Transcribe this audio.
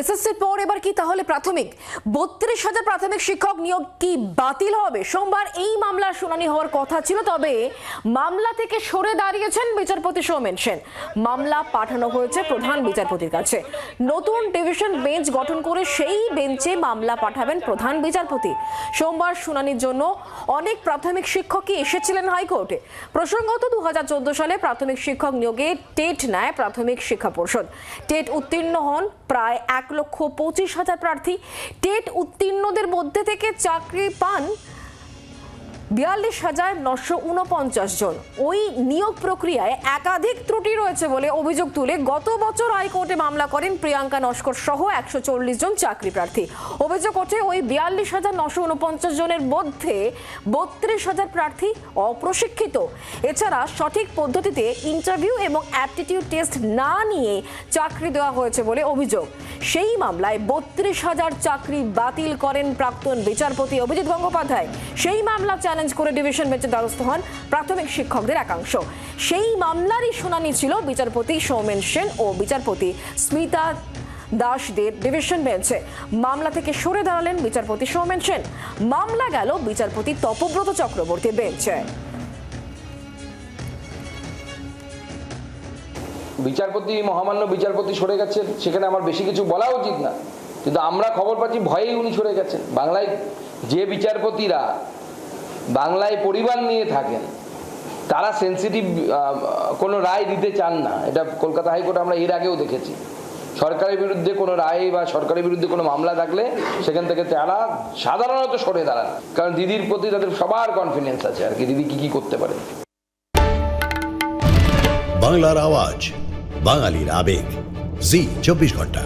এসএসসির পর এবার কি তাহলে প্রাথমিক? বত্রিশ হাজার প্রাথমিক শিক্ষক নিয়োগ কি বাতিল হবে? সোমবার এই মামলার শুনানি হওয়ার কথা ছিল, তবে মামলা থেকে সরে দাঁড়িয়েছেন বিচারপতি সৌমেন সেন। মামলা পাঠানো হয়েছে প্রধান বিচারপতির কাছে। নতুন ডিভিশন বেঞ্চ গঠন করে সেই বেঞ্চে মামলা পাঠাবেন প্রধান বিচারপতি। সোমবার শুনানির জন্য অনেক প্রাথমিক শিক্ষকই এসেছিলেন হাইকোর্টে। প্রসঙ্গত দু হাজার চোদ্দ সালে প্রাথমিক শিক্ষক নিয়োগে টেট নেয় প্রাথমিক শিক্ষা পর্ষদ। টেট উত্তীর্ণ হন প্রায় এক লক্ষ পঁচিশ হাজার প্রার্থী টেট উত্তীর্ণদের মধ্যে থেকে চাকরি পান বিয়াল্লিশ হাজার নশো উনপঞ্চাশ জন। ওই নিয়োগ প্রক্রিয়ায় একাধিক ত্রুটি রয়েছে বলে অভিযোগ তুলে গত বছর হাইকোর্টে মামলা করেন প্রিয়াঙ্কা নস্কর সহ একশো চল্লিশ জন চাকরি প্রার্থী। অভিযোগ ওঠে ওই বিয়াল্লিশ হাজার নশো উনপঞ্চাশ জনের মধ্যে বত্রিশ হাজার প্রার্থী অপ্রশিক্ষিত। এছাড়া সঠিক পদ্ধতিতে ইন্টারভিউ এবং অ্যাপটিটিউড টেস্ট না নিয়ে চাকরি দেওয়া হয়েছে বলে অভিযোগ। সেই মামলায় বত্রিশ হাজার চাকরি বাতিল করেন প্রাক্তন বিচারপতি অভিজিৎ গঙ্গোপাধ্যায়। সেই মামলা চ্যালেঞ্জ করে ডিভিশন বেঞ্চে দ্বারস্থ হন প্রাথমিক শিক্ষকদের একাংশ। সেই মামলারই শুনানি ছিল বিচারপতি সৌমেন সেন ও বিচারপতি স্মিতা দাসদের ডিভিশন বেঞ্চে মামলা থেকে সরে দাঁড়ালেন বিচারপতি সৌমেন সেন। মামলা গেল বিচারপতি তপব্রত চক্রবর্তীর বেঞ্চে বিচারপতি, মহামান্য বিচারপতি সরে গেছেন, সেখানে আমার বেশি কিছু বলা উচিত না। কিন্তু আমরা খবর পাচ্ছি, ভয়েই উনি সরে গেছেন। বাংলায় যে বিচারপতিরা বাংলায় পরিবার নিয়ে থাকেন, তারা সেন্সিটিভ কোনো রায় দিতে চান না। এটা কলকাতা হাইকোর্টে আমরা এর আগেও দেখেছি। সরকারের বিরুদ্ধে কোনো রায় বা সরকারের বিরুদ্ধে কোনো মামলা থাকলে সেখান থেকে তারা সাধারণত সরে দাঁড়ান। কারণ দিদির প্রতি তাদের সবার কনফিডেন্স আছে আর কি, দিদি কি কি করতে পারে। বাংলার আওয়াজ, বাঙালির আবেগ। জি, চব্বিশ ঘণ্টা।